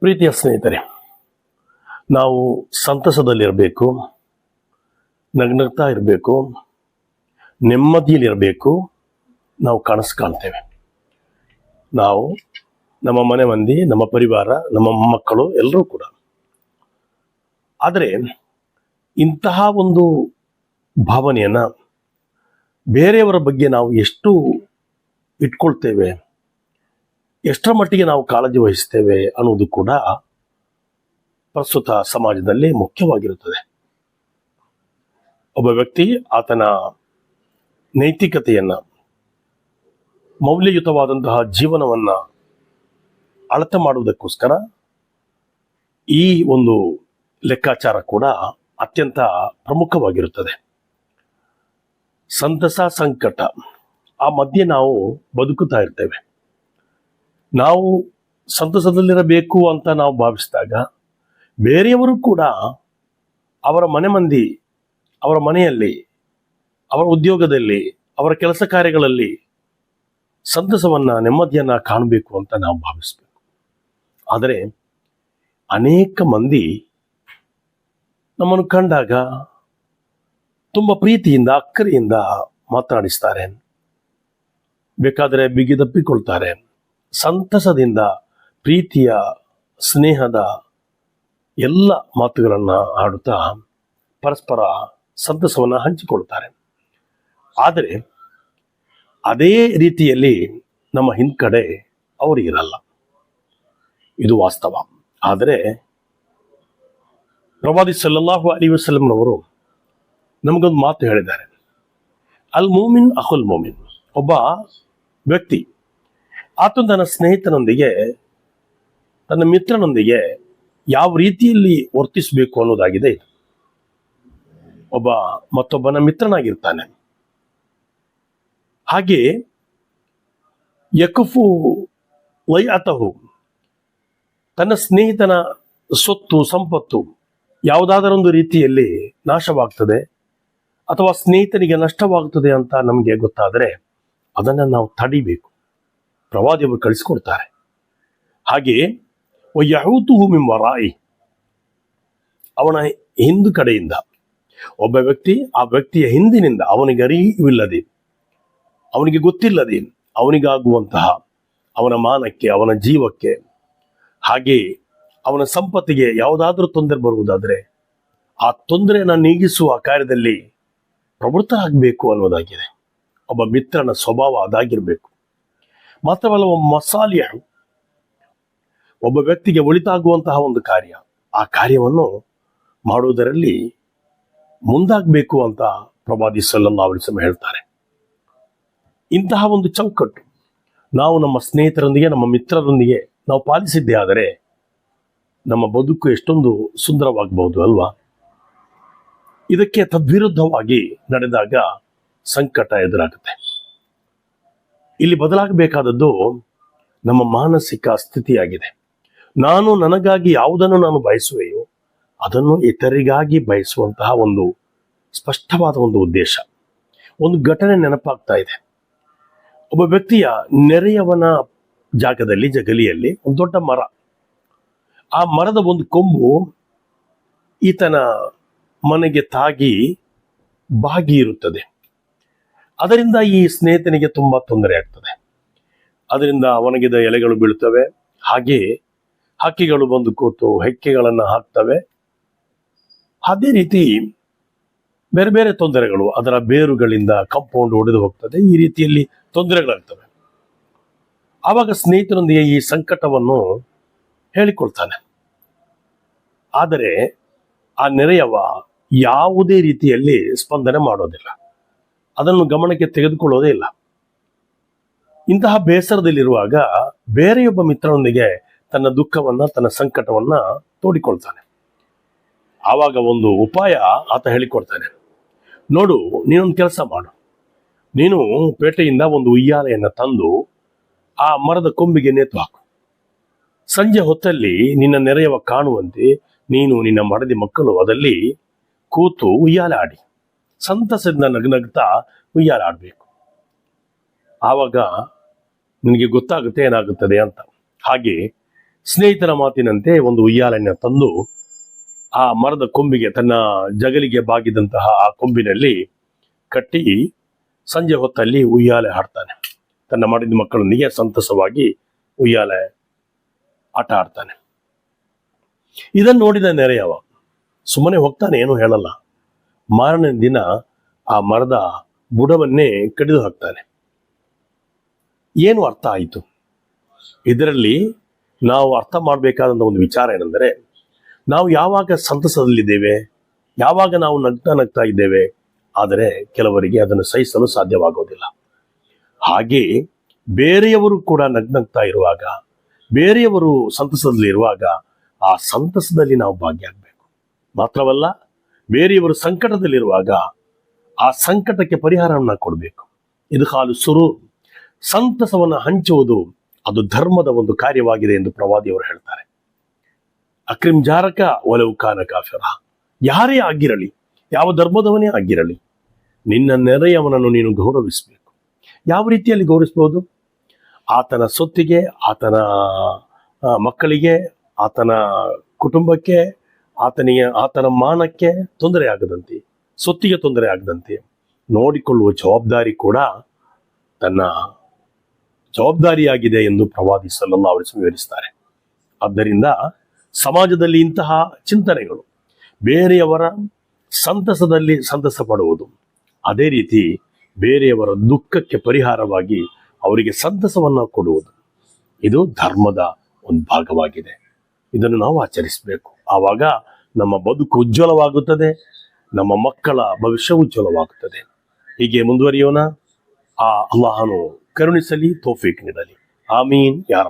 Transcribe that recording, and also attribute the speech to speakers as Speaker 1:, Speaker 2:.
Speaker 1: ಪ್ರೀತಿಯ ಸ್ನೇಹಿತರೆ, ನಾವು ಸಂತಸದಲ್ಲಿರಬೇಕು, ನಗ್ನಗ್ತಾ ಇರಬೇಕು, ನೆಮ್ಮದಿಯಲ್ಲಿರಬೇಕು, ನಾವು ಕನಸು ಕಾಣ್ತೇವೆ. ನಾವು ನಮ್ಮ ಮನೆ ಮಂದಿ, ನಮ್ಮ ಪರಿವಾರ, ನಮ್ಮ ಮಕ್ಕಳು ಎಲ್ಲರೂ ಕೂಡ. ಆದರೆ ಇಂತಹ ಒಂದು ಭಾವನೆಯನ್ನು ಬೇರೆಯವರ ಬಗ್ಗೆ ನಾವು ಎಷ್ಟು ಇಟ್ಕೊಳ್ತೇವೆ ಎಷ್ಟರ ಮಟ್ಟಿಗೆ ನಾವು ಕಾಳಜಿ ವಹಿಸ್ತೇವೆ ಅನ್ನೋದು ಕೂಡ ಪ್ರಸ್ತುತ ಸಮಾಜದಲ್ಲಿ ಮುಖ್ಯವಾಗಿರುತ್ತದೆ. ಒಬ್ಬ ವ್ಯಕ್ತಿ ಆತನ ನೈತಿಕತೆಯನ್ನ, ಮೌಲ್ಯಯುತವಾದಂತಹ ಜೀವನವನ್ನ ಅಳತೆ ಮಾಡುವುದಕ್ಕೋಸ್ಕರ ಈ ಒಂದು ಲೆಕ್ಕಾಚಾರ ಕೂಡ ಅತ್ಯಂತ ಪ್ರಮುಖವಾಗಿರುತ್ತದೆ. ಸಂತಸ ಸಂಕಟ, ಆ ಮಧ್ಯೆ ನಾವು ಬದುಕುತ್ತಾ ಇರ್ತೇವೆ. ನಾವು ಸಂತಸದಲ್ಲಿರಬೇಕು ಅಂತ ನಾವು ಭಾವಿಸಿದಾಗ ಬೇರೆಯವರು ಕೂಡ ಅವರ ಮನೆ ಮಂದಿ, ಅವರ ಮನೆಯಲ್ಲಿ, ಅವರ ಉದ್ಯೋಗದಲ್ಲಿ, ಅವರ ಕೆಲಸ ಕಾರ್ಯಗಳಲ್ಲಿ ಸಂತಸವನ್ನ, ನೆಮ್ಮದಿಯನ್ನ ಕಾಣಬೇಕು ಅಂತ ನಾವು ಭಾವಿಸಬೇಕು. ಆದರೆ ಅನೇಕ ಮಂದಿ ನಮ್ಮನ್ನು ಕಂಡಾಗ ತುಂಬ ಪ್ರೀತಿಯಿಂದ, ಅಕ್ಕರಿಯಿಂದ ಮಾತನಾಡಿಸ್ತಾರೆ. ಬೇಕಾದರೆ ಬಿಗಿದಪ್ಪಿಕೊಳ್ತಾರೆ. ಸಂತಸದಿಂದ, ಪ್ರೀತಿಯ ಸ್ನೇಹದ ಎಲ್ಲ ಮಾತುಗಳನ್ನು ಆಡುತ್ತಾ ಪರಸ್ಪರ ಸಂತಸವನ್ನು ಹಂಚಿಕೊಳ್ಳುತ್ತಾರೆ. ಆದರೆ, ಅದೇ ರೀತಿಯಲ್ಲಿ ನಮ್ಮ ಹಿಂದ್ಕಡೆ ಅವರು ಇರಲ್ಲ. ಇದು ವಾಸ್ತವ. ಆದರೆ, ಪ್ರವಾದಿ ಸಲ್ಲಲ್ಲಾಹು ಅಲಿ ಅವರು ನಮಗೊಂದು ಮಾತು ಹೇಳಿದ್ದಾರೆ. ಅಲ್ ಮೋಮಿನ್ ಅಹುಲ್ ಮೋಮಿನ್. ಒಬ್ಬ ವ್ಯಕ್ತಿ ಆತ ತನ್ನ ಸ್ನೇಹಿತನೊಂದಿಗೆ, ತನ್ನ ಮಿತ್ರನೊಂದಿಗೆ ಯಾವ ರೀತಿಯಲ್ಲಿ ವರ್ತಿಸಬೇಕು ಅನ್ನೋದಾಗಿದೆ ಇದು. ಒಬ್ಬ ಮತ್ತೊಬ್ಬನ ಮಿತ್ರನಾಗಿರ್ತಾನೆ. ಹಾಗೆ ಯಕುಫು ವೈ ಅತಹು ತನ್ನ ಸ್ನೇಹಿತನ ಸೊತ್ತು, ಸಂಪತ್ತು ಯಾವುದಾದರೊಂದು ರೀತಿಯಲ್ಲಿ ನಾಶವಾಗ್ತದೆ ಅಥವಾ ಸ್ನೇಹಿತನಿಗೆ ನಷ್ಟವಾಗುತ್ತದೆ ಅಂತ ನಮಗೆ ಗೊತ್ತಾದರೆ ಅದನ್ನು ನಾವು ತಡಿಬೇಕು. ಪ್ರವಾದಿಯವರು ಕಳಿಸ್ಕೊಡ್ತಾರೆ. ಹಾಗೆ ಯಹೂತುಹು ಮಿಂಬರಾಯಿ ಅವನ ಹಿಂದು ಕಡೆಯಿಂದ, ಒಬ್ಬ ವ್ಯಕ್ತಿ ಆ ವ್ಯಕ್ತಿಯ ಹಿಂದಿನಿಂದ ಅವನಿಗೆ ಅರಿವಿಲ್ಲದೆ, ಅವನಿಗೆ ಗೊತ್ತಿಲ್ಲದೆ, ಅವನಿಗಾಗುವಂತಹ ಅವನ ಮಾನಕ್ಕೆ, ಅವನ ಜೀವಕ್ಕೆ, ಹಾಗೆ ಅವನ ಸಂಪತ್ತಿಗೆ ಯಾವುದಾದ್ರೂ ತೊಂದರೆ ಬರುವುದಾದರೆ, ಆ ತೊಂದರೆಯನ್ನು ನೀಗಿಸುವ ಕಾರ್ಯದಲ್ಲಿ ಪ್ರವೃತ್ತರಾಗಬೇಕು ಅನ್ನೋದಾಗಿದೆ. ಒಬ್ಬ ಮಿತ್ರನ ಸ್ವಭಾವ ಅದಾಗಿರಬೇಕು. ಮಾತ್ರವಲ್ಲ ಮಸಾಲಿಯ ಒಬ್ಬ ವ್ಯಕ್ತಿಗೆ ಒಳಿತಾಗುವಂತಹ ಒಂದು ಕಾರ್ಯ. ಆ ಕಾರ್ಯವನ್ನು ಮಾಡುವುದರಲ್ಲಿ ಮುಂದಾಗಬೇಕು ಅಂತ ಪ್ರವಾದಿ ಸಲ್ಲಲ್ಲಾ ಸಮ ಹೇಳ್ತಾರೆ. ಇಂತಹ ಒಂದು ಚೌಕಟ್ಟು ನಾವು ನಮ್ಮ ಸ್ನೇಹಿತರೊಂದಿಗೆ, ನಮ್ಮ ಮಿತ್ರರೊಂದಿಗೆ ನಾವು ಪಾಲಿಸಿದ್ದೇ ಆದರೆ ನಮ್ಮ ಬದುಕು ಎಷ್ಟೊಂದು ಸುಂದರವಾಗಬಹುದು ಅಲ್ವಾ? ಇದಕ್ಕೆ ತದ್ವಿರುದ್ಧವಾಗಿ ನಡೆದಾಗ ಸಂಕಟ ಎದುರಾಗುತ್ತೆ. ಇಲ್ಲಿ ಬದಲಾಗಬೇಕಾದದ್ದು ನಮ್ಮ ಮಾನಸಿಕ ಸ್ಥಿತಿಯಾಗಿದೆ. ನಾನು ನನಗಾಗಿ ಯಾವುದನ್ನು ನಾನು ಬಯಸುವೆಯೋ ಅದನ್ನು ಇತರಿಗಾಗಿ ಬಯಸುವಂತಹ ಒಂದು ಸ್ಪಷ್ಟವಾದ ಒಂದು ಉದ್ದೇಶ. ಒಂದು ಘಟನೆ ನೆನಪಾಗ್ತಾ ಇದೆ. ಒಬ್ಬ ವ್ಯಕ್ತಿಯ ನೆರೆಯವನ ಜಾಗದಲ್ಲಿ, ಜಗಲಿಯಲ್ಲಿ ಒಂದು ದೊಡ್ಡ ಮರ. ಆ ಮರದ ಒಂದು ಕೊಂಬು ಈತನ ಮನೆಗೆ ತಾಗಿ ಬಾಗಿ ಇರುತ್ತದೆ. ಅದರಿಂದ ಈ ಸ್ನೇಹಿತನಿಗೆ ತುಂಬಾ ತೊಂದರೆ ಆಗ್ತದೆ. ಅದರಿಂದ ಒಣಗಿದ ಎಲೆಗಳು ಬೀಳ್ತವೆ. ಹಾಗೆ ಹಕ್ಕಿಗಳು ಬಂದು ಕೂತು ಹೆಕ್ಕೆಗಳನ್ನು ಹಾಕ್ತವೆ. ಅದೇ ರೀತಿ ಬೇರೆ ಬೇರೆ ತೊಂದರೆಗಳು ಅದರ ಬೇರುಗಳಿಂದ ಕಂಪೌಂಡ್ ಒಡೆದು ಹೋಗ್ತದೆ. ಈ ರೀತಿಯಲ್ಲಿ ತೊಂದರೆಗಳಾಗ್ತವೆ. ಆವಾಗ ಸ್ನೇಹಿತರೊಂದಿಗೆ ಈ ಸಂಕಟವನ್ನು ಹೇಳಿಕೊಳ್ತಾನೆ. ಆದರೆ ಆ ನೆರೆಯವ ಯಾವುದೇ ರೀತಿಯಲ್ಲಿ ಸ್ಪಂದನೆ ಮಾಡೋದಿಲ್ಲ. ಅದನ್ನು ಗಮನಕ್ಕೆ ತೆಗೆದುಕೊಳ್ಳೋದೇ ಇಲ್ಲ. ಇಂತಹ ಬೇಸರದಲ್ಲಿರುವಾಗ ಬೇರೆಯೊಬ್ಬ ಮಿತ್ರನೊಂದಿಗೆ ತನ್ನ ದುಃಖವನ್ನ, ತನ್ನ ಸಂಕಟವನ್ನ ತೋಡಿಕೊಳ್ತಾನೆ. ಆವಾಗ ಒಂದು ಉಪಾಯ ಆತ ಹೇಳಿಕೊಡ್ತಾನೆ. ನೋಡು, ನೀನೊಂದು ಕೆಲಸ ಮಾಡು. ನೀನು ಪೇಟೆಯಿಂದ ಒಂದು ಉಯ್ಯಾಲೆಯನ್ನು ತಂದು ಆ ಮರದ ಕೊಂಬಿಗೆ ನೇತು ಹಾಕು. ಸಂಜೆ ಹೊತ್ತಲ್ಲಿ ನಿನ್ನ ನೆರೆಯವ ಕಾಣುವಂತೆ ನೀನು ನಿನ್ನ ಮಡದಿ ಮಕ್ಕಳು ಅದಲ್ಲಿ ಕೂತು ಉಯ್ಯಾಲೆ ಆಡಿ. ಸಂತಸದಿಂದ ನಗ್ನಗ್ತಾ ಉಯ್ಯಾಲೆ ಆಡಬೇಕು ಆವಾಗ ನಿನಗೆ ಗೊತ್ತಾಗುತ್ತೆ ಏನಾಗುತ್ತದೆ ಅಂತ. ಹಾಗೆ ಸ್ನೇಹಿತರ ಮಾತಿನಂತೆ ಒಂದು ಉಯ್ಯಾಲನ್ನು ತಂದು ಆ ಮರದ ಕೊಂಬಿಗೆ ತನ್ನ ಜಗಲಿಗೆ ಬಾಗಿದಂತಹ ಆ ಕೊಂಬಿನಲ್ಲಿ ಕಟ್ಟಿ ಸಂಜೆ ಹೊತ್ತಲ್ಲಿ ಉಯ್ಯಾಲೆ ಹಾಡ್ತಾನೆ. ತನ್ನ ಮಾಡಿದ ಮಕ್ಕಳೊಂದಿಗೆ ಸಂತಸವಾಗಿ ಉಯ್ಯಾಲೆ ಆಟ ಆಡ್ತಾನೆ. ಇದನ್ನು ನೋಡಿದ ನೆರೆಯವ ಸುಮ್ಮನೆ ಹೋಗ್ತಾನೆ, ಏನು ಹೇಳಲ್ಲ. ಮಾರನೇ ದಿನ ಆ ಮರದ ಬುಡವನ್ನೇ ಕಡಿದು ಹಾಕ್ತಾನೆ. ಏನು ಅರ್ಥ ಆಯಿತು? ಇದರಲ್ಲಿ ನಾವು ಅರ್ಥ ಮಾಡಬೇಕಾದಂಥ ಒಂದು ವಿಚಾರ ಏನೆಂದರೆ, ನಾವು ಯಾವಾಗ ಸಂತಸದಲ್ಲಿದ್ದೇವೆ, ಯಾವಾಗ ನಾವು ನಗ್ತಾ ನಗ್ತಾ ಇದ್ದೇವೆ, ಆದರೆ ಕೆಲವರಿಗೆ ಅದನ್ನು ಸಹಿಸಲು ಸಾಧ್ಯವಾಗೋದಿಲ್ಲ. ಹಾಗೆ ಬೇರೆಯವರು ಕೂಡ ನಗ್ನಗ್ತಾ ಇರುವಾಗ, ಬೇರೆಯವರು ಸಂತಸದಲ್ಲಿರುವಾಗ ಆ ಸಂತಸದಲ್ಲಿ ನಾವು ಭಾಗಿಯಾಗಬೇಕು. ಮಾತ್ರವಲ್ಲ ಬೇರೆಯವರು ಸಂಕಟದಲ್ಲಿರುವಾಗ ಆ ಸಂಕಟಕ್ಕೆ ಪರಿಹಾರವನ್ನು ಕೊಡಬೇಕು. ಇದು ಹಾಲು ಸುರು, ಸಂತಸವನ್ನು ಹಂಚುವುದು ಅದು ಧರ್ಮದ ಒಂದು ಕಾರ್ಯವಾಗಿದೆ ಎಂದು ಪ್ರವಾದಿಯವರು ಹೇಳ್ತಾರೆ. ಅಕ್ರಿಮ್ ಜಾರಕ ಒಲವು ಕಾನ ಕಾಫಿರ. ಯಾರೇ ಆಗಿರಲಿ, ಯಾವ ಧರ್ಮದವನೇ ಆಗಿರಲಿ, ನಿನ್ನ ನೆರೆಯವನನ್ನು ನೀನು ಗೌರವಿಸಬೇಕು. ಯಾವ ರೀತಿಯಲ್ಲಿ ಗೌರವಿಸಬಹುದು ಆತನ ಸೊತ್ತಿಗೆ, ಆತನ ಮಕ್ಕಳಿಗೆ, ಆತನ ಕುಟುಂಬಕ್ಕೆ ಆತನಿಗೆ, ಆತನ ಮಾನಕ್ಕೆ ತೊಂದರೆ ಆಗದಂತೆ, ಸೊತ್ತಿಗೆ ತೊಂದರೆ ಆಗದಂತೆ ನೋಡಿಕೊಳ್ಳುವ ಜವಾಬ್ದಾರಿ ಕೂಡ ತನ್ನ ಜವಾಬ್ದಾರಿಯಾಗಿದೆ ಎಂದು ಪ್ರವಾದಿ ಸಲ್ಲಲ್ಲಾಹು ಅವರು ವಿವರಿಸ್ತಾರೆ. ಆದ್ದರಿಂದ ಸಮಾಜದಲ್ಲಿ ಇಂತಹ ಚಿಂತನೆಗಳು ಬೇರೆಯವರ ಸಂತಸದಲ್ಲಿ ಸಂತಸ ಪಡುವುದು ಅದೇ ರೀತಿ ಬೇರೆಯವರ ದುಃಖಕ್ಕೆ ಪರಿಹಾರವಾಗಿ ಅವರಿಗೆ ಸಂತಸವನ್ನು ಕೊಡುವುದು, ಇದು ಧರ್ಮದ ಒಂದು ಭಾಗವಾಗಿದೆ. ಇದನ್ನು ನಾವು ಆಚರಿಸಬೇಕು. ಆವಾಗ ನಮ್ಮ ಬದುಕು ಉಜ್ವಲವಾಗುತ್ತದೆ, ನಮ್ಮ ಮಕ್ಕಳ ಭವಿಷ್ಯ ಉಜ್ವಲವಾಗುತ್ತದೆ. ಹೀಗೆ ಮುಂದುವರಿಯೋಣ. ಆ ಅಲ್ಲಾಹನು ಕರುಣಿಸಲಿ, ತೋಫೀಕ್ ನೀಡಲಿ. ಆಮೀನ್. ಯಾರ